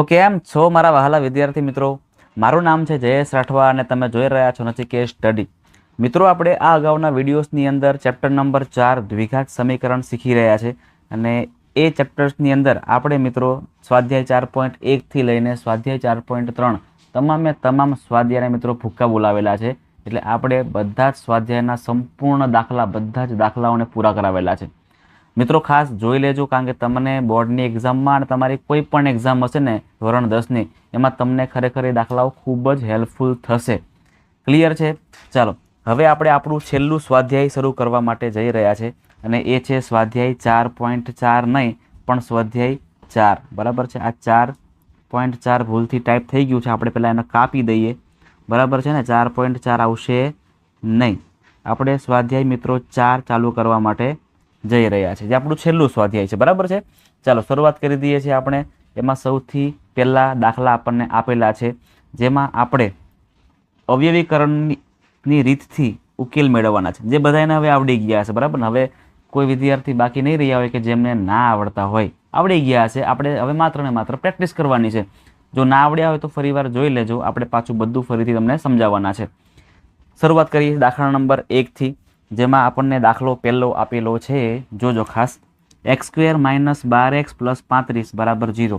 તો કેમ છો મારા વહાલા વિદ્યાર્થી મિત્રો? મારું નામ છે જયેશ રાઠવા અને તમે જોઈ રહ્યા છો નથી કે સ્ટડી. મિત્રો, આપણે આ અગાઉના વિડીયોઝની અંદર ચેપ્ટર નંબર ચાર દ્વિઘાત સમીકરણ શીખી રહ્યા છે અને એ ચેપ્ટર્સની અંદર આપણે મિત્રો સ્વાધ્યાય ચાર પોઈન્ટ એકથી લઈને સ્વાધ્યાય ચાર પોઈન્ટ ત્રણ તમામે તમામ સ્વાધ્યાયના મિત્રો ભૂક્કા બોલાવેલા છે. એટલે આપણે બધા જ સ્વાધ્યાયના સંપૂર્ણ દાખલા, બધા જ દાખલાઓને પૂરા કરાવેલા છે. મિત્રો, ખાસ જોઈ લેજો, કારણ કે તમને બોર્ડની એક્ઝામમાં અને તમારી કોઈ પણ એક્ઝામ હશે ને, ધોરણ દસની, એમાં તમને ખરેખર એ દાખલાઓ ખૂબ જ હેલ્પફુલ થશે. ક્લિયર છે? ચાલો, હવે આપણે આપણું છેલ્લું સ્વાધ્યાય શરૂ કરવા માટે જઈ રહ્યા છે, અને એ છે સ્વાધ્યાય ચાર પોઈન્ટ ચાર નહીં, પણ સ્વાધ્યાય ચાર. બરાબર છે? આ ચાર પોઈન્ટ ચાર ભૂલથી ટાઈપ થઈ ગયું છે, આપણે પહેલાં એને કાપી દઈએ. બરાબર છે ને? ચાર પોઈન્ટ ચાર આવશે નહીં. આપણે સ્વાધ્યાય મિત્રો ચાર ચાલુ કરવા માટે જઈ રહ્યા છે. જે આપણું છેલ્લું સ્વાધ્યાય છે. બરાબર છે? ચાલો, શરૂઆત કરી દઈએ છીએ આપણે. એમાં સૌથી પહેલા દાખલા આપણને આપેલા છે, જેમાં આપણે અવયવીકરણની રીતથી ઉકેલ મેળવવાના છે. જે બધાને હવે આવડી ગયા છે, બરાબર હવે કોઈ વિદ્યાર્થી બાકી નહીં રહ્યા હોય કે જેમને ના આવડતા હોય. આવડી ગયા છે. આપણે હવે માત્ર ને માત્ર પ્રેક્ટિસ કરવાની છે. જો ના આવડ્યા હોય તો ફરીવાર જોઈ લેજો. આપણે પાછું બધું ફરીથી તમને સમજાવવાના છે. શરૂઆત કરીએ દાખલા નંબર એકથી જેમાં આપણને દાખલો પહેલો આપેલો છે. જોજો ખાસ. એક્સ સ્ક્વેર માઇનસ બાર એક્સ પ્લસ પાંત્રીસ બરાબર જીરો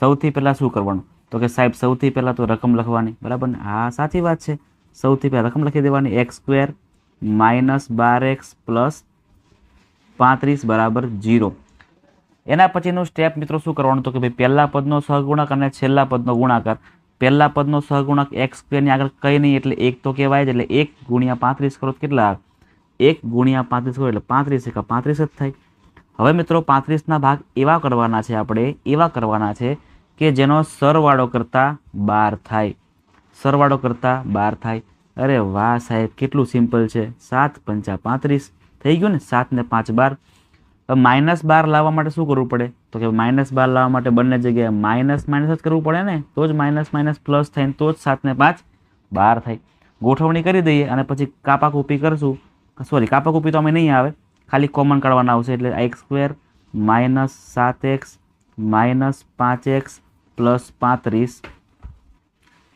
સૌથી પહેલાં શું કરવાનું? તો કે સાહેબ, સૌથી પહેલાં તો રકમ લખવાની. બરાબર ને? હા, સાચી વાત છે. સૌથી પહેલાં રકમ લખી દેવાની. એક્સ સ્ક્વેર માઇનસ બાર એક્સ પ્લસ પાંત્રીસ બરાબર જીરો એના પછીનું સ્ટેપ મિત્રો શું કરવાનું? તો કે ભાઈ, પહેલા પદનો સહગુણક અને છેલ્લા પદનો ગુણાકાર. પહેલા પદનો સહગુણક એક્સ સ્ક્વેરની આગળ કંઈ નહીં, એટલે એક તો કહેવાય જ, એટલે એક ગુણ્યા પાંત્રીસ કરો કેટલા? એક ગુણ્યા પાંત્રીસ કરો એટલે પાંત્રીસ એકા પાંત્રીસ જ થાય. હવે મિત્રો પાંત્રીસના ભાગ એવા કરવાના છે આપણે, એવા કરવાના છે કે જેનો સરવાળો કરતાં બાર થાય. સરવાળો કરતાં બાર થાય. અરે વાહ સાહેબ, કેટલું સિમ્પલ છે. સાત પંચા પાંત્રીસ થઈ ગયું ને, સાત ને પાંચ બાર. માઇનસ બાર લાવવા માટે શું કરવું પડે? તો કે માઇનસ બાર લાવવા માટે બંને જગ્યાએ માઇનસ માઇનસ જ કરવું પડે ને? તો જ માઇનસ માઇનસ પ્લસ થાય તો જ સાત ને પાંચ બાર થાય. ગોઠવણી કરી દઈએ અને પછી કાપા કૂપી કરશું. સોરી કાપા કૂપી તો અમે નહીં આવે. ખાલી કોમન કાઢવાના આવશે એટલે એક્સ સ્ક્વેર માઇનસ સાત એક્સ માઇનસ પાંચ એક્સ પ્લસ પાંત્રીસ.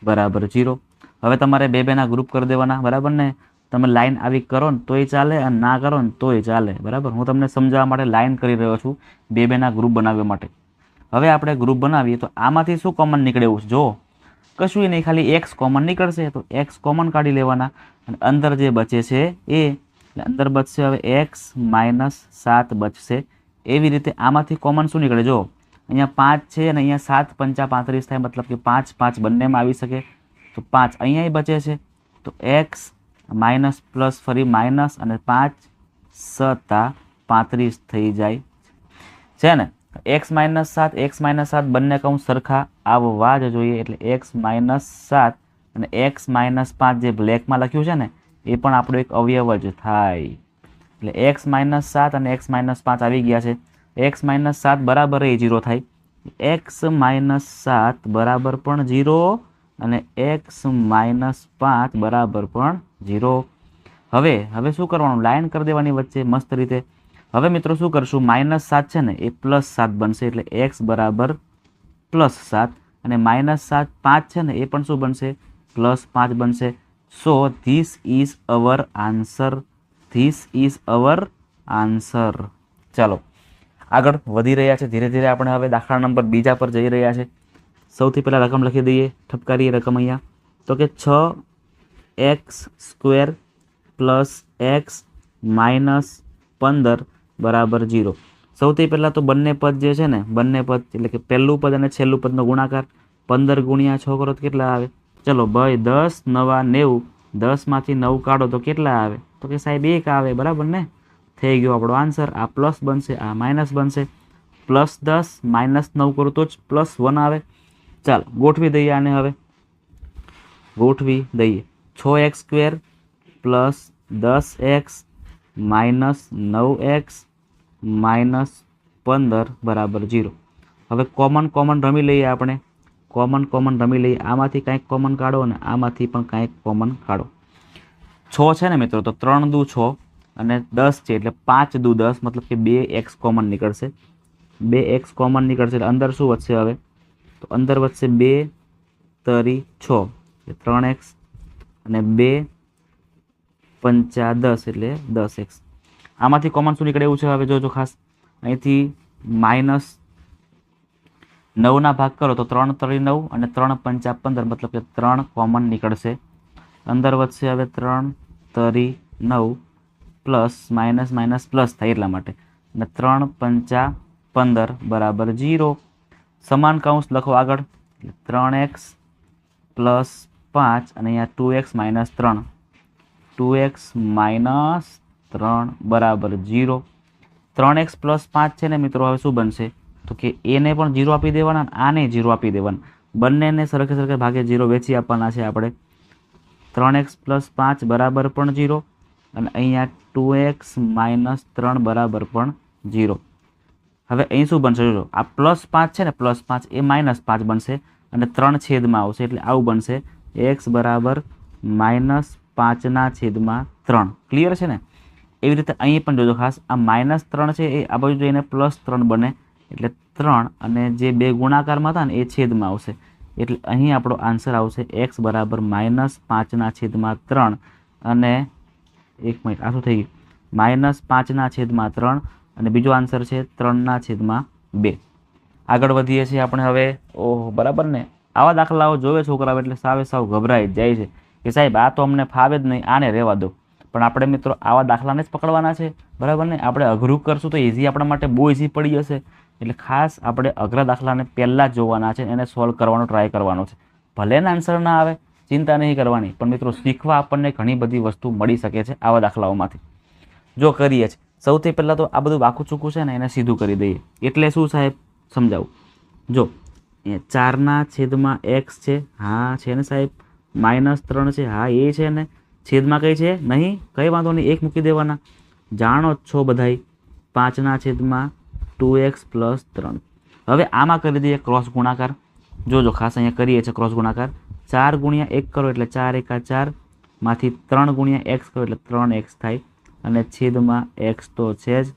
બરાબર જીરો હવે તમારે બે બેના ગ્રુપ કરી દેવાના, બરાબર ને? તમે લાઈન આવી કરો ને તોય ચાલે અને ના કરો ને તોય ચાલે, બરાબર? હું તમને સમજાવવા માટે લાઈન કરી રહ્યો છું બે બેના ગ્રુપ બનાવવા માટે. હવે આપણે ગ્રુપ બનાવીએ તો આમાંથી શું કોમન નીકળે એવું જો કશું નહીં, ખાલી એક્સ કોમન નીકળશે તો એક્સ કોમન કાઢી લેવાના અને અંદર જે બચે છે એ એટલે અંદર બચશે હવે એક્સ માઇનસ સાત બચશે. એવી રીતે આમાંથી કોમન શું નીકળે? જો અહીંયા પાંચ છે અને અહીંયા સાત પંચા પાંત્રીસ થાય, મતલબ કે પાંચ પાંચ બંનેમાં આવી શકે. તો પાંચ અહીંયા બચે છે. તો એક્સ માઇનસ પ્લસ ફરી માઇનસ અને પાંચ સત્તા પાંત્રીસ થઈ જાય છે. ને? એક્સ માઇનસ સાત એક્સ માઇનસ સાત બંને કહું સરખા. આવવા જ જોઈએ. એટલે એક્સ માઇનસ સાત અને એક્સ માઇનસ પાંચ જે બ્લેકમાં લખ્યું છે ને એ પણ આપણો એક અવયવ જ થાય. એટલે એક્સ માઇનસ સાત અને એક્સ માઇનસ પાંચ આવી ગયા છે. એક્સ માઇનસ સાત બરાબર એ જીરો થાય. એક્સ માઇનસ સાત બરાબર પણ જીરો અને એક્સ માઇનસ પાંચ બરાબર પણ જીરો હવે હવે શું કરવાનું? લાઇન કરી દેવાની વચ્ચે મસ્ત રીતે. હવે મિત્રો શું કરશું? માઇનસ સાત છે ને, એ પ્લસ સાત બનશે એટલે એક્સ બરાબર પ્લસ સાત. અને માઇનસ સાત પાંચ છે ને, એ પણ શું બનશે? પ્લસ પાંચ બનશે. So this is our answer this is our answer ચાલો, આગળ વધી રહ્યા છે. ધીરે ધીરે આપણે હવે દાખલા નંબર બીજા પર જઈ રહ્યા છે. સૌથી પહેલાં રકમ લખી દઈએ. ઠપકારીએ રકમ અહીંયા. તો કે છ x square plus x minus પંદર બરાબર જીરો સૌથી પહેલાં તો બંને પદ જે છે ને, બંને પદ એટલે કે પહેલું પદ અને છેલ્લું પદનો ગુણાકાર. પંદર ગુણ્યા છ કરો તો કેટલા આવે? ચલો ભાઈ દસ, નવા નેવું. દસમાંથી નવ કાઢો તો કેટલા આવે? તો કે સાહેબ એક આવે, બરાબર ને? થઈ ગયો આપણો આન્સર. આ પ્લસ બનશે, આ માઇનસ બનશે. પ્લસ દસ, માઇનસ નવ કરું તો જ પ્લસ વન આવે. ચાલો, ગોઠવી દઈએ આને હવે. ગોઠવી દઈએ. છ એક્સ સ્ક્વેર પ્લસ દસ એક્સ, માઇનસ નવ એક્સ, માઇનસ પંદર, બરાબર જીરો હવે કોમન કોમન રમી લઈએ આપણે. કોમન કોમન રમી લઈએ. આમાંથી કાંઈક કોમન કાઢો અને આમાંથી પણ કાંઈક કોમન કાઢો. છ છે ને મિત્રો, તો ત્રણ દુ છ અને દસ છે, એટલે પાંચ દુ દસ, મતલબ કે બે એક્સ કોમન નીકળશે. બે એક્સ કોમન નીકળશે, એટલે અંદર શું વધશે હવે? તો અંદર વધશે બે, તરી છ. એટલે ત્રણ એક્સ અને બે પંચા દસ, એટલે દસ એક્સ આમાંથી કોમન શું નીકળે એવું છે હવે? જોજો ખાસ. અહીંથી માઇનસ નવના ભાગ કરો તો ત્રણ તરી નવ અને ત્રણ પંચા પંદર, મતલબ કે ત્રણ કોમન નીકળશે. અંદર વધશે હવે ત્રણ તરી નવ પ્લસ માઇનસ માઇનસ પ્લસ થાય એટલા માટે. અને ત્રણ પંચા પંદર બરાબર જીરો સમાન કાઉન્સ લખો આગળ. ત્રણ એક્સ પ્લસ પાંચ અને અહીંયા ટુ એક્સ માઇનસ ત્રણ. ટુ એક્સ માઇનસ ત્રણ બરાબર જીરો ત્રણ એક્સ પ્લસ પાંચ છે ને મિત્રો, હવે શું બનશે? તો કે એને પણ જીરો આપી દેવાના આને જીરો આપી દેવાના. બંનેને સરખે સરખે ભાગે જીરો વેચી આપવાના છે આપણે. ત્રણ એક્સ પ્લસ પાંચ બરાબર પણ જીરો અને અહીંયા ટુ એક્સ માઇનસ ત્રણ બરાબર પણ જીરો. હવે અહીં શું બનશે જો આ પ્લસ પાંચ છે ને, પ્લસ પાંચ એ માઇનસ પાંચ બનશે અને ત્રણ છેદમાં આવશે એટલે આવું બનશે. એક્સ બરાબર માઇનસ પાંચના છેદમાં ત્રણ. ક્લિયર છે ને? એવી રીતે અહીં પણ જોજો ખાસ, આ માઇનસ ત્રણ છે એ આ બાજુ જઈને પ્લસ ત્રણ બને. એટલે ત્રણ અને જે બે ગુણાકારમાં હતા ને એ છેદમાં આવશે. એટલે અહીં આપણો આન્સર આવશે એક્સ બરાબર માઇનસ પાંચના છેદમાં ત્રણ અને એક મિનિટ આ શું થઈ ગયું? માઇનસ પાંચના છેદમાં ત્રણ અને બીજો આન્સર છે ત્રણના છેદમાં બે. આગળ વધીએ છીએ આપણે હવે. ઓહો, બરાબર ને? આવા દાખલાઓ જોવે છોકરાઓ એટલે સાવે સાવ ગભરાઈ જાય છે કે સાહેબ, આ તો અમને ફાવે જ નહીં, આને રહેવા દો. પણ આપણે મિત્રો આવા દાખલાને જ પકડવાના છે. બરાબર ને? આપણે અઘરું કરશું તો ઇઝી આપણા માટે બહુ ઇઝી પડી જશે. એટલે ખાસ આપણે અઘરા દાખલાને પહેલાં જોવાના છે, એને સોલ્વ કરવાનો ટ્રાય કરવાનો છે. ભલે ને આન્સર ના આવે, ચિંતા નહીં કરવાની, પણ મિત્રો શીખવા આપણને ઘણી બધી વસ્તુ મળી શકે છે આવા દાખલાઓમાંથી. જો કરીએ છીએ સૌથી પહેલાં તો આ બધું વાકું ચૂકું છે ને, એને સીધું કરી દઈએ. એટલે શું સાહેબ? સમજાવું. જો એ ચારના છેદમાં એક્સ છે, હા છે ને સાહેબ? માઇનસ ત્રણ છે, હા એ છે ને? છેદમાં કઈ છે? નહીં, કંઈ વાંધો નહીં, એક મૂકી દેવાના. જાણો જ છો બધાય. પાંચના છેદમાં ટુ એક્સ પ્લસ ત્રણ હવે આમાં કરી દઈએ ક્રોસ ગુણાકાર. જોજો, ખાસ અહીંયા કરીએ છીએ ક્રોસ ગુણાકાર. ચાર ગુણ્યા એક કરો એટલે ચાર એકા ચારમાંથી ત્રણ ગુણ્યા એક્સ કરો એટલે ત્રણ એક્સ થાય. અને છેદમાં એક્સ તો છે જ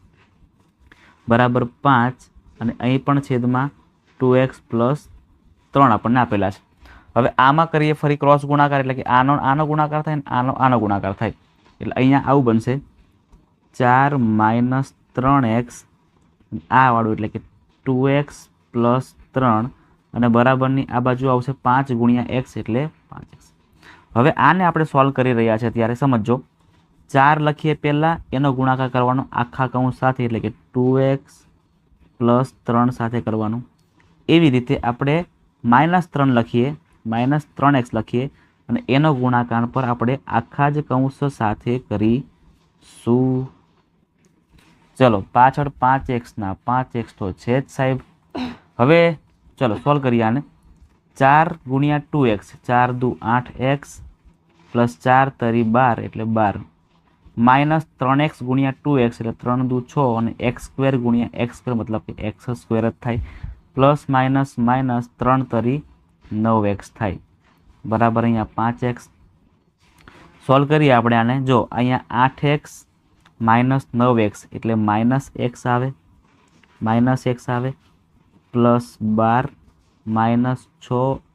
બરાબર પાંચ. અને અહીં પણ છેદમાં ટુ એક્સ પ્લસ ત્રણ આપણને આપેલા છે. હવે આમાં કરીએ ફરી ક્રોસ ગુણાકાર એટલે કે આનો આનો ગુણાકાર થાય ને આનો આનો ગુણાકાર થાય. એટલે અહીંયા આવું બનશે. ચાર માઇનસ ત્રણ એક્સ આ વાળું એટલે કે ટુ એક્સ પ્લસ ત્રણ અને બરાબરની આ બાજુ આવશે પાંચ ગુણ્યા એક્સ એટલે પાંચ એક્સ. હવે આને આપણે સોલ્વ કરી રહ્યા છે ત્યારે સમજો ચાર લખીએ પહેલાં, એનો ગુણાકાર કરવાનો આખા કૌંસ સાથે એટલે કે ટુ એક્સ પ્લસ ત્રણ સાથે કરવાનું. એવી રીતે આપણે માઇનસ ત્રણ લખીએ, માઇનસ ત્રણ એક્સ લખીએ અને એનો ગુણાકાર પર આપણે આખા જ કૌંસ સાથે કરીશું ચલો, પાછળ પાંચ એક્સના પાંચ એક્સ તો છે જ સાહેબ. હવે ચલો સોલ્વ કરીએ આને. ચાર ગુણ્યા ટુ એક્સ ચાર દુ આઠ એક્સ પ્લસ ચાર તરી બાર એટલે બાર. માઇનસ ત્રણ એક્સ ગુણ્યા ટુ એક્સ એટલે ત્રણ દુ છ અને એક્સ સ્ક્વેર ગુણ્યા એક્સ સ્ક્વેર મતલબ કે એક્સ સ્ક્વેર જ થાય. પ્લસ માઇનસ માઇનસ ત્રણ તરી નવ એક્સ થાય. બરાબર અહીંયા પાંચ એક્સ સોલ્વ કરીએ આપણે આને. જો, અહીંયા આઠ એક્સ માઇનસ નવ એક્સ એટલે માઇનસ એક્સ આવે, માઇનસ એક્સ આવે, પ્લસ બાર, માઇનસ છ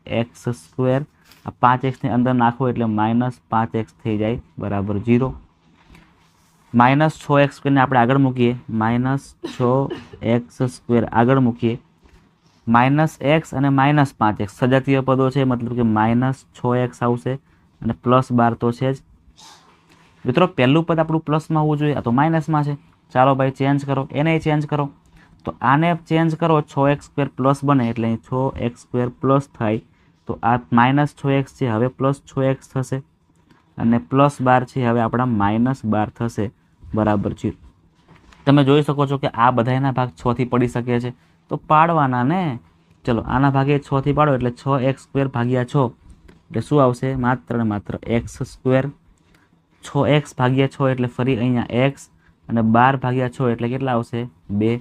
એક્સ સ્ક્વેર. આ પાંચ એક્સની અંદર નાખો એટલે માઇનસ પાંચ એક્સ થઈ જાય, બરાબર જીરો માઇનસ છ એક્સ સ્ક્વેરને આપણે આગળ મૂકીએ, માઇનસ છ એક્સ સ્ક્વેર આગળ મૂકીએ. માઇનસ એક્સ અને માઇનસ પાંચ એક્સ સજાતીય પદો છે, મતલબ કે માઇનસ છ એક્સ આવશે અને પ્લસ બાર તો છે જ. મિત્રો, પહેલું પદ આપણું પ્લસમાં હોવું જોઈએ, આ તો માઇનસમાં છે. ચાલો ભાઈ ચેન્જ કરો. એને ચેન્જ કરો. તો આને ચેન્જ કરો, છ એક્સ સ્ક્વેર પ્લસ બને એટલે છ એક્સ સ્ક્વેર પ્લસ થાય. તો આ માઇનસ છ એક્સ છે, હવે પ્લસ છ એક્સ થશે. અને પ્લસ બાર છે, હવે આપણા માઇનસ બાર થશે. બરાબર છે. તમે જોઈ શકો છો કે આ બધાના ભાગ છથી પડી શકે છે. તો પાડવાના ને? ચલો, આના ભાગે છથી પાડો એટલે છ એક્સ સ્ક્વેર ભાગ્યા છ. એટલે શું આવશે? માત્ર ને માત્ર એક્સ સ્ક્વેર છ એક્સ ભાગ્યા છ એટલે ફરી અહીંયા એક્સ અને બાર ભાગ્યા છ એટલે કેટલા આવશે? બે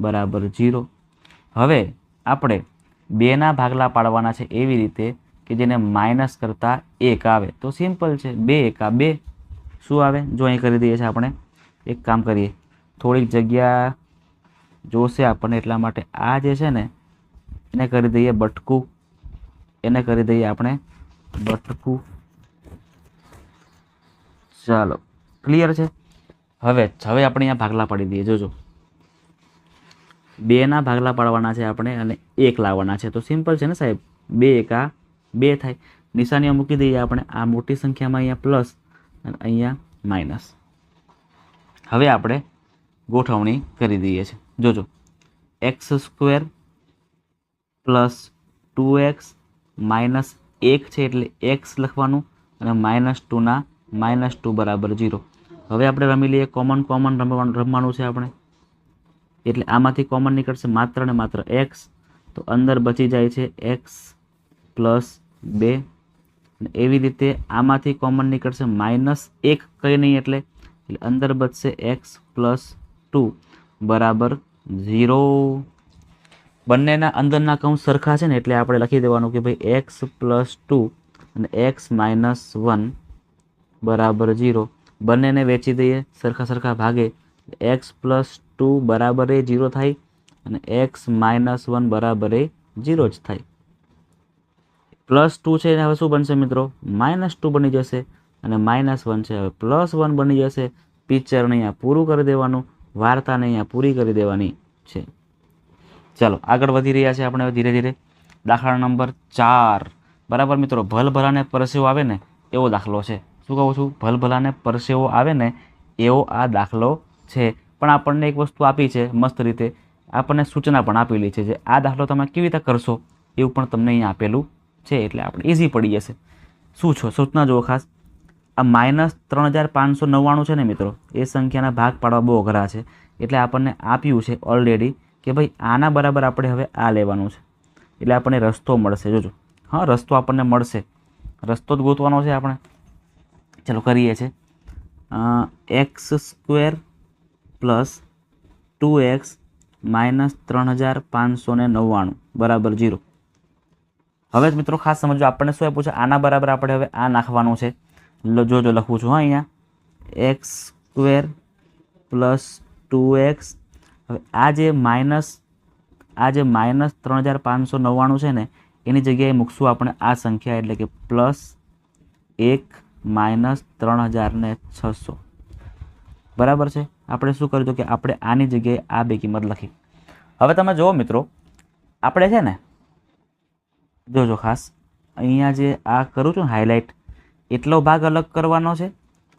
બરાબર જીરો હવે આપણે બેના ભાગલા પાડવાના છે એવી રીતે કે જેને માઇનસ કરતાં એક આવે. તો સિમ્પલ છે, બે એકા બે. શું આવે? જો અહીં કરી દઈએ છીએ આપણે, એક કામ કરીએ. થોડીક જગ્યા જોશે આપણને એટલા માટે. આ જે છે ને, એને કરી દઈએ બટકું. એને કરી દઈએ આપણે બટકું. ચાલો. ક્લિયર છે? હવે હવે આપણે અહીંયા ભાગલા પાડી દઈએ. જોજો. બેના ભાગલા પાડવાના છે આપણે અને એક લાવવાના છે. તો સિમ્પલ છે ને સાહેબ? બે એકા બે થાય. નિશાનીઓ મૂકી દઈએ આપણે. આ મોટી સંખ્યામાં અહીંયા પ્લસ અને અહીંયા માઇનસ હવે આપણે ગોઠવણી કરી દઈએ છીએ. જોજો. X square plus two x minus એક છે એટલે એક્સ લખવાનું અને માઇનસ ટુના માઇનસ ટુ બરાબર ઝીરો. હવે આપણે રમી લઈએ કોમન કોમન રમવાનું છે આપણે. એટલે આમાંથી કોમન નીકળશે માત્ર ને માત્ર એક્સ તો અંદર બચી જાય છે એક્સ પ્લસ બે. એવી રીતે આમાંથી કોમન નીકળશે માઇનસ એક કંઈ નહીં એટલે. એટલે અંદર બચશે એક્સ પ્લસ ટુ બરાબર ઝીરો. બંનેના અંદરના કૌંસ સરખા છે ને એટલે આપણે લખી દેવાનું કે ભાઈ એક્સ પ્લસ ટુ અને એક્સ માઇનસ વન બરાબર ઝીરો. બંનેને વેચી દઈએ, સરખા સરખા ભાગે. એક્સ પ્લસ ટુ બરાબર એ ઝીરો થાય અને એક્સ માઇનસ વન બરાબર એ ઝીરો જ થાય. પ્લસ ટુ છે એને હવે શું બનશે મિત્રો? માઇનસ ટુ બની જશે અને માઇનસ વન છે હવે પ્લસ વન બની જશે. પિક્ચરને અહીંયા પૂરું કરી દેવાનું વાર્તાને અહીંયા પૂરી કરી દેવાની છે. ચાલો, આગળ વધી રહ્યા છે આપણે ધીરે ધીરે. દાખલા નંબર ચાર. બરાબર મિત્રો, ભલભલાને પરસેવો આવે ને એવો દાખલો છે. શું કહું છું? ભલભલાને પરસેવો આવે ને, એવો આ દાખલો છે. પણ આપણને એક વસ્તુ આપી છે, મસ્ત રીતે. આપણને સૂચના પણ આપેલી છે જે આ દાખલો તમે કેવી રીતે કરશો, એવું પણ તમને અહીંયા આપેલું છે. એટલે આપણે ઇઝી પડી જશે. શું છો? સૂચના જુઓ ખાસ. આ માઇનસ ત્રણ હજાર પાંચસો નવ્વાણું છે ને મિત્રો? એ સંખ્યાના ભાગ પાડવા બહુ અઘરા છે. એટલે આપણને આપ્યું છે ઓલરેડી કે ભાઈ આના બરાબર આપણે હવે આ લેવાનું છે. એટલે આપણને રસ્તો મળશે. જોજો. હા, રસ્તો આપણને મળશે. રસ્તો જ ગોતવાનો છે આપણે. ચલો કરીએ છીએ x square plus two x minus ત્રણ હજાર પાંચસો ને નવ્વાણું બરાબર જીરો હવે જ મિત્રો ખાસ સમજો, આપણને શું આપ્યું છે? આના બરાબર આપણે હવે આ નાખવાનું છે. જોજો લખું છું, હા, અહીંયા. X square plus two x હવે આ જે માઇનસ આ જે માઇનસ ત્રણ હજાર પાંચસો નવ્વાણું છે ને, એની જગ્યાએ મૂકશું આપણે આ સંખ્યા, એટલે કે પ્લસ એક માઇનસ ત્રણ હજાર ને છસો. બરાબર છે? આપણે શું કર્યું કે આપણે આની જગ્યાએ આ બે કિંમત લખી. હવે તમે જુઓ મિત્રો, આપણે છે ને, જોજો ખાસ, અહીંયા જે આ કરું છું હાઇલાઇટ એટલો ભાગ અલગ કરવાનો છે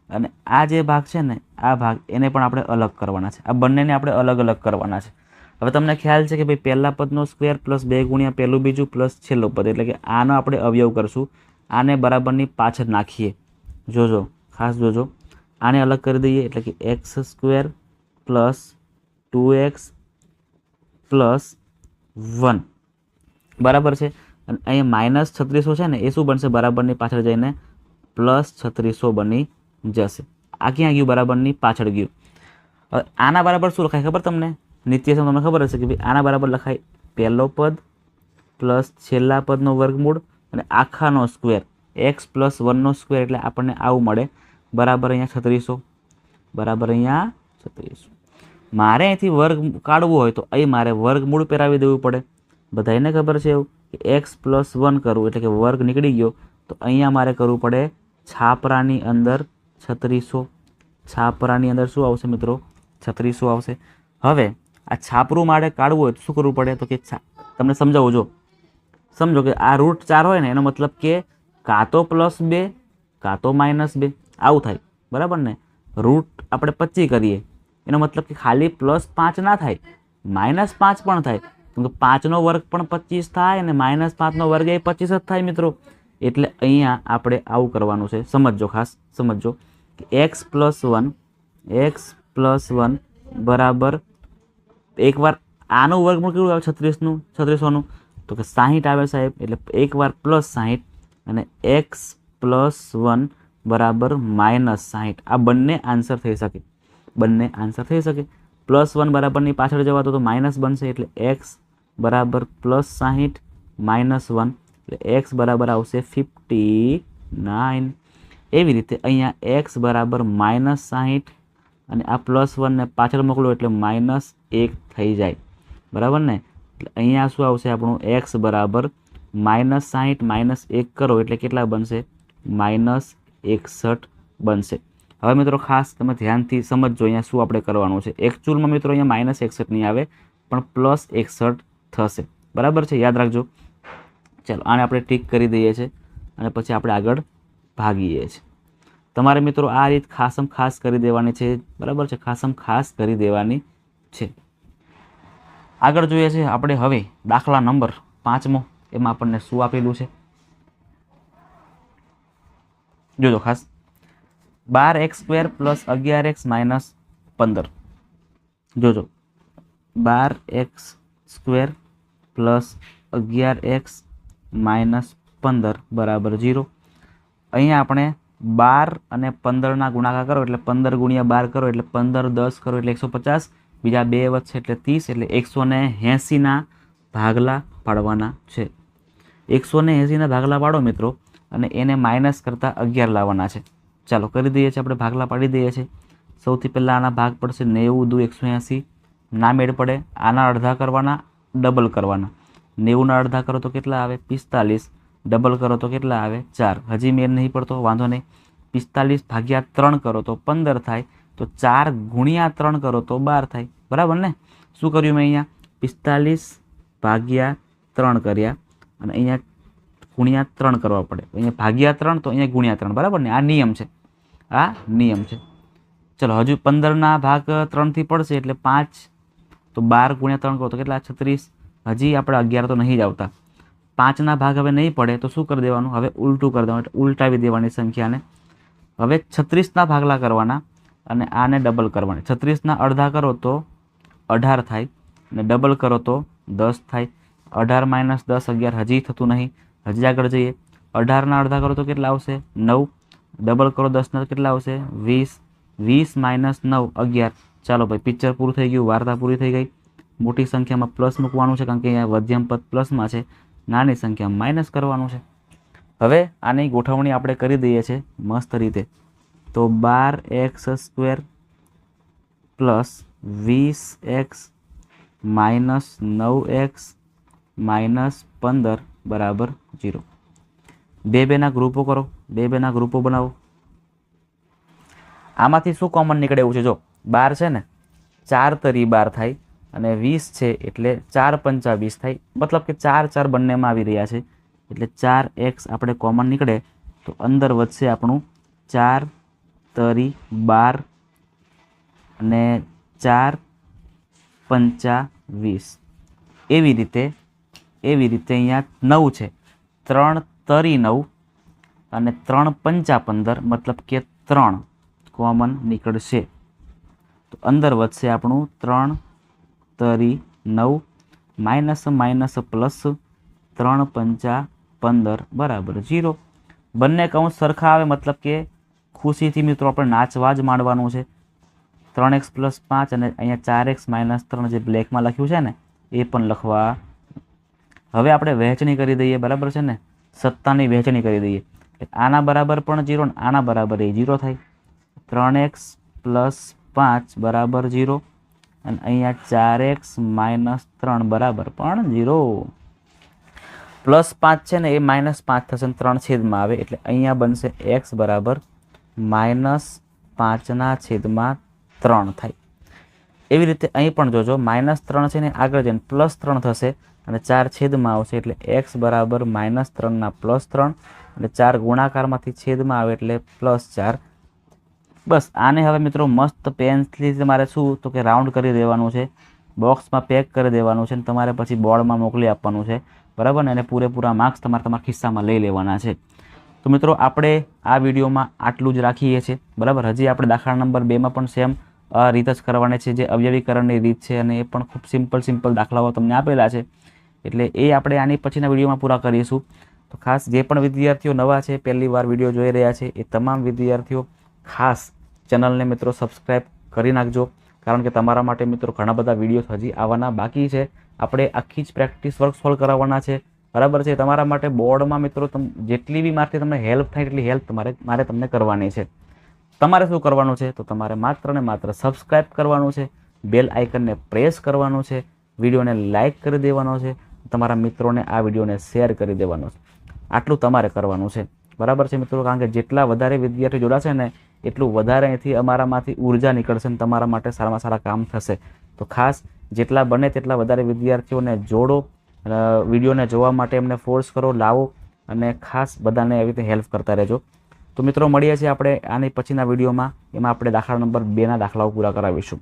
અને આ જે ભાગ છે ને, આ ભાગ એને પણ આપણે અલગ કરવાના છે. આ બંનેને આપણે અલગ અલગ કરવાના છે. હવે તમને ખ્યાલ છે કે ભાઈ પહેલા પદનો સ્ક્વેર પ્લસ બે ગુણ્યા પહેલું બીજું પ્લસ છેલ્લું પદ, એટલે કે આનો આપણે અવયવ કરશું, આને બરાબરની પાછળ નાખીએ. જોજો, ખાસ જોજો. આને અલગ કરી દઈએ એટલે કે x square plus two x plus one બરાબર છે? અને અહીંયા માઇનસ છત્રીસો છે ને, એ શું બનશે? બરાબરની પાછળ જઈને પ્લસ છત્રીસો બની જશે. આ ક્યાં ગયું? બરાબરની પાછળ ગયું. હવે આના બરાબર શું લખાય ખબર તમને? નિત્ય તમને ખબર હશે કે ભાઈ આના બરાબર લખાય પહેલો પદ પ્લસ છેલ્લા પદનો વર્ગમૂળ અને આખાનો સ્ક્વેર એક્સ પ્લસ વનનો સ્ક્વેર એટલે આપણને આવું મળે. બરાબર અહીંયા છત્રીસો. બરાબર અહીંયા છત્રીસો. મારે અહીંથી વર્ગ કાઢવું હોય તો અહીં મારે વર્ગમૂળ પહેરાવી દેવું પડે. બધાને ખબર છે એવું? કે એક્સ પ્લસ વન કરવું એટલે કે વર્ગ નીકળી ગયો. તો અહીંયા મારે કરવું પડે છાપરાની અંદર છત્રીસો. છાપરાની અંદર શું આવશે મિત્રો? છત્રીસો આવશે. હવે આ છાપરું મારે કાઢવું હોય તો શું કરવું પડે? તો કે તમને સમજાવું જો. સમજો કે આ રૂટ ચાર હોય ને, એનો મતલબ કે કાં તો પ્લસ બે, કાં તો માઇનસ બે. આવું થાય. બરાબર ને? રૂટ આપણે પચી કરીએ. એનો મતલબ કે ખાલી પ્લસ પાંચ ના થાય. માઇનસ પાંચ પણ થાય. કેમ કે પાંચનો વર્ગ પણ પચીસ થાય અને માઇનસ પાંચનો વર્ગ એ પચીસ જ થાય મિત્રો. એટલે અહીંયા આપણે આવું કરવાનું છે. સમજજો ખાસ, સમજજો. કે x plus one, x plus one બરાબર એકવાર આનું વર્ગમૂળ કેવું આવે? છત્રીસનું, છત્રીસોનું. તો કે સાહીઠ આવે સાહેબ. એટલે એકવાર પ્લસ સાહીઠ અને એક્સ પ્લસ વન બરાબર માઇનસ સાહીઠ. આ બંને આન્સર થઈ શકે. બંને આન્સર થઈ શકે. પ્લસ વન બરાબરની પાછળ જવા તો માઇનસ બનશે એટલે એક્સ બરાબર પ્લસ સાહીઠ માઇનસ વન એટલે એક્સ બરાબર આવશે ફિફ્ટી નાઇન એવી રીતે અહીંયા એક્સ બરાબર માઇનસ સાહીઠ અને આ પ્લસ વનને પાછળ મોકલો એટલે માઇનસ એક થઈ જાય. બરાબર ને? એટલે અહીંયા શું આવશે આપણું એક્સ બરાબર માઇનસ સાહીઠ માઇનસ એક કરો એટલે કેટલા બનશે? માઇનસ એકસઠ બનશે. હવે મિત્રો ખાસ તમે ધ્યાનથી સમજજો અહીંયા શું આપણે કરવાનું છે. એકચ્યુઅલમાં મિત્રો અહીંયા માઇનસ એકસઠ નહીં આવે, પણ પ્લસ એકસઠ થશે. બરાબર છે? યાદ રાખજો. ચાલો, આને આપણે ટીક કરી દઈએ છીએ અને પછી આપણે આગળ ભાગીએ છીએ તમારે મિત્રો આ રીત ખાસમ ખાસ કરી દેવાની છે. બરાબર છે? ખાસમ ખાસ કરી દેવાની છે. આગળ જોઈએ છે આપણે હવે દાખલા નંબર પાંચમો. એમાં આપણને શું આપેલું છે? જોજો ખાસ. બાર એક્સ સ્ક્વેર પ્લસ અગિયાર એક્સ માઇનસ પંદર. જોજો. બાર એક્સ સ્ક્વેર પ્લસ અગિયાર એક્સ માઇનસ પંદર બરાબર જીરો અહીંયા આપણે બાર અને પંદરના ગુણાકાર કરો એટલે પંદર ગુણ્યા બાર કરો એટલે પંદર દસ કરો એટલે એકસો પચાસ. બીજા બે વધશે એટલે ત્રીસ એટલે એકસો એંસીના ભાગલા પાડવાના છે. એકસો ને એંસીના ભાગલા પાડો મિત્રો અને એને માઇનસ કરતાં અગિયાર લાવવાના છે. ચાલો કરી દઈએ છીએ આપણે ભાગલા પાડી દઈએ છીએ. સૌથી પહેલાં આના ભાગ પડશે નેવું દુ એકસો એંસી ના મેળ પડે, આના અડધા કરવાના ડબલ કરવાના. નેવુંના અડધા કરો તો કેટલા આવે? પિસ્તાલીસ. ડબલ કરો તો કેટલા આવે? ચાર. હજી મેળ નહીં પડતો, વાંધો નહીં. પિસ્તાલીસ ભાગ્યા ત્રણ કરો તો પંદર થાય. તો ચાર ગુણ્યા ત્રણ કરો તો બાર થાય. બરાબર ને? શું કર્યું મેં અહીંયા? પિસ્તાલીસ ભાગ્યા ત્રણ કર્યા. અને અહીંયા ગુણ્યા ત્રણ કરવા પડે. અહીંયા ભાગ્યા ત્રણ તો અહીંયા ગુણ્યા ત્રણ બરાબર ને? આ નિયમ છે. આ નિયમ છે. ચલો, હજુ પંદરના ભાગ ત્રણથી પડશે એટલે પાંચ. તો બાર ગુણ્યા ત્રણ કરો તો કેટલા? છત્રીસ. હજી આપણે અગિયાર તો નહીં જ આવતા. પાંચના ભાગ હવે નહીં પડે, તો શું કરી દેવાનું? હવે ઉલટું કરી દેવાનું ઉલટાવી દેવાની સંખ્યાને. હવે છત્રીસના ભાગલા કરવાના અને આને ડબલ કરવાની. છત્રીસના અડધા કરો તો અઢાર થાય અને ડબલ કરો તો દસ થાય. અઢાર માઇનસ દસ અગિયાર હજી થતું નહીં. હજી આગળ જઈએ. અઢારના અડધા કરો તો કેટલા આવશે? નવ. ડબલ કરો દસના કેટલા આવશે? વીસ. વીસ માઇનસ નવ અગિયાર. ચાલો ભાઈ, પિક્ચર પૂરું થઈ ગયું, વાર્તા પૂરી થઈ ગઈ. મોટી સંખ્યામાં પ્લસ મૂકવાનું છે કારણ કે અહીંયા મધ્યમ પદ પ્લસમાં છે. નાની સંખ્યા માઇનસ કરવાનું છે. હવે આની ગોઠવણી આપણે કરી દઈએ છીએ મસ્ત રીતે. તો બાર એક્સ સ્ક્વેર પ્લસ વીસ એક્સ માઇનસ નવ એક્સ માઇનસ પંદર બરાબર જીરો. બે બેના ગ્રુપો કરો. બે બેના ગ્રુપો બનાવો. આમાંથી શું કોમન નીકળે એવું છે? જો, બાર છે ને, ચાર તરી બાર થાય અને વીસ છે એટલે ચાર પંચા વીસ થાય. મતલબ કે ચાર ચાર બંનેમાં આવી રહ્યા છે. એટલે ચાર એક્સ આપણે કોમન નીકળે તો અંદર વધશે આપણું ચાર તરી બાર અને ચાર પંચા વીસ. એવી રીતે એવી રીતે અહીંયા નવ છે. ત્રણ તરી નવ અને ત્રણ પંચા પંદર, મતલબ કે ત્રણ કોમન નીકળશે. તો અંદર વધશે આપણું ત્રણ તરી નવ માઇનસ માઇનસ પ્લસ ત્રણ પંચા પંદર બરાબર જીરો બંને કાઉન્ટ સરખા આવે, મતલબ કે ખુશીથી મિત્રો આપણે નાચવા જ માંડવાનું છે. ત્રણ એક્સ પ્લસ પાંચ અને અહીંયા ચાર એક્સ માઇનસ ત્રણ જે બ્લેકમાં લખ્યું છે ને, એ પણ લખવા હવે આપણે વહેંચણી કરી દઈએ, બરાબર છે ને? સત્તાની વહેંચણી કરી દઈએ. એટલે આના બરાબર પણ જીરો ને આના બરાબર એ જીરો થાય. ત્રણ એક્સ પ્લસ પાંચ બરાબર જીરો અને અહીંયા ચાર એક્સ માઇનસ ત્રણ બરાબર પણ જીરો. પ્લસ પાંચ છે ને એ માઇનસ પાંચ થશે ને ત્રણ છેદમાં આવે એટલે અહીંયા બનશે એક્સ બરાબર માઇનસ પાંચના છેદમાં ત્રણ થાય. એવી રીતે અહીં પણ જોજો, માઇનસ ત્રણ છે ને આગળ જઈને પ્લસ ત્રણ થશે અને ચાર છેદમાં આવશે એટલે એક્સ બરાબર માઇનસ ત્રણના પ્લસ ત્રણ અને ચાર ગુણાકારમાંથી છેદમાં આવે એટલે પ્લસ ચાર. બસ, આને હવે મિત્રો મસ્ત પેન્સથી તમારે શું તો કે રાઉન્ડ કરી દેવાનું છે. બોક્સમાં પેક કરી દેવાનું છે અને તમારે પછી બોર્ડમાં મોકલી આપવાનું છે. બરાબર ને? અને પૂરેપૂરા માર્ક્સ તમારે તમારા ખિસ્સામાં લઈ લેવાના છે. તો મિત્રો, આપણે આ વિડીયોમાં આટલું જ રાખીએ છીએ. બરાબર? હજી આપણે દાખલા નંબર બેમાં પણ સેમ રીત જ કરવાની છે. જે અવયવીકરણની રીત છે અને એ પણ ખૂબ સિમ્પલ સિમ્પલ દાખલાઓ તમને આપેલા છે. એટલે એ આપણે આની પછીના વિડીયોમાં પૂરા કરીશું. તો ખાસ જે પણ વિદ્યાર્થીઓ નવા છે, પહેલી વાર વીડિયો જોઈ રહ્યા છે, એ તમામ વિદ્યાર્થીઓ ખાસ ચેનલને મિત્રો સબસ્ક્રાઈબ કરી નાખજો. કારણ કે તમારા માટે મિત્રો ઘણા બધા વીડિયો હજી આવવાના બાકી છે. આપણે આખી જ પ્રેક્ટિસ વર્ક સોલ્વ કરાવવાના છે. બરાબર છે? તમારા માટે બોર્ડમાં મિત્રો તમ, જેટલી બી મારથી તમને હેલ્પ થાય એટલી હેલ્પ તમારે, મારે તમને કરવાની છે. તમારે શું કરવાનું છે? તો તમારે માત્ર ને માત્ર સબસ્ક્રાઈબ કરવાનું છે. બેલ આઇકનને પ્રેસ કરવાનું છે. વિડીયોને લાઇક કરી દેવાનો છે. તમારા મિત્રોને આ વિડીયોને શેર કરી દેવાનો છે. આટલું તમારે કરવાનું છે. બરાબર છે મિત્રો? કારણ કે જેટલા વધારે વિદ્યાર્થીઓ જોડાશે ને એટલું વધારે અહીંથી અમારામાંથી ઊર્જા નીકળશે અને તમારા માટે સારામાં સારા કામ થશે. તો ખાસ જેટલા બને તેટલા વધારે વિદ્યાર્થીઓને જોડો વિડીયોને જોવા માટે એમને ફોર્સ કરો, લાવો અને ખાસ બધાને એવી રીતે હેલ્પ કરતા રહેજો. તો મિત્રો, મળીએ છીએ આપણે આની પછીના વિડીયોમાં. એમાં આપણે દાખલા નંબર બેના દાખલાઓ પૂરા કરાવીશું.